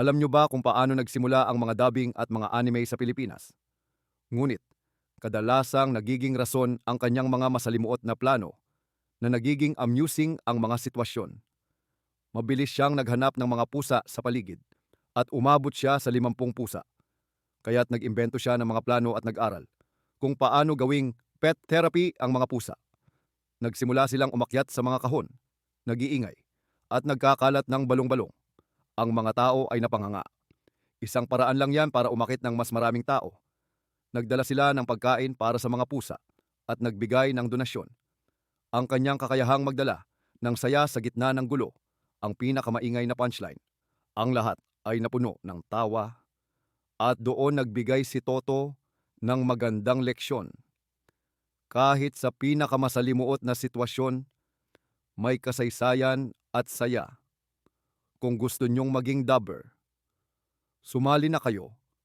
Alam nyo ba kung paano nagsimula ang mga dubbing at mga anime sa Pilipinas? Ngunit, kadalasang nagiging rason ang kanyang mga masalimuot na plano na nagiging amusing ang mga sitwasyon. Mabilis siyang naghanap ng mga pusa sa paligid at umabot siya sa limampung pusa. Kaya't nag-imbento siya ng mga plano at nag-aral kung paano gawing pet therapy ang mga pusa. Nagsimula silang umakyat sa mga kahon, nag-iingay, at nagkakalat ng balong-balong. Ang mga tao ay napanganga. Isang paraan lang yan para umakit ng mas maraming tao. Nagdala sila ng pagkain para sa mga pusa at nagbigay ng donasyon. Ang kanyang kakayahang magdala ng saya sa gitna ng gulo, ang pinakamaingay na punchline. Ang lahat ay napuno ng tawa at doon nagbigay si Toto ng magandang leksyon. Kahit sa pinakamasalimuot na sitwasyon, may kasaysayan at saya. Kung gusto nyong maging dubber, sumali na kayo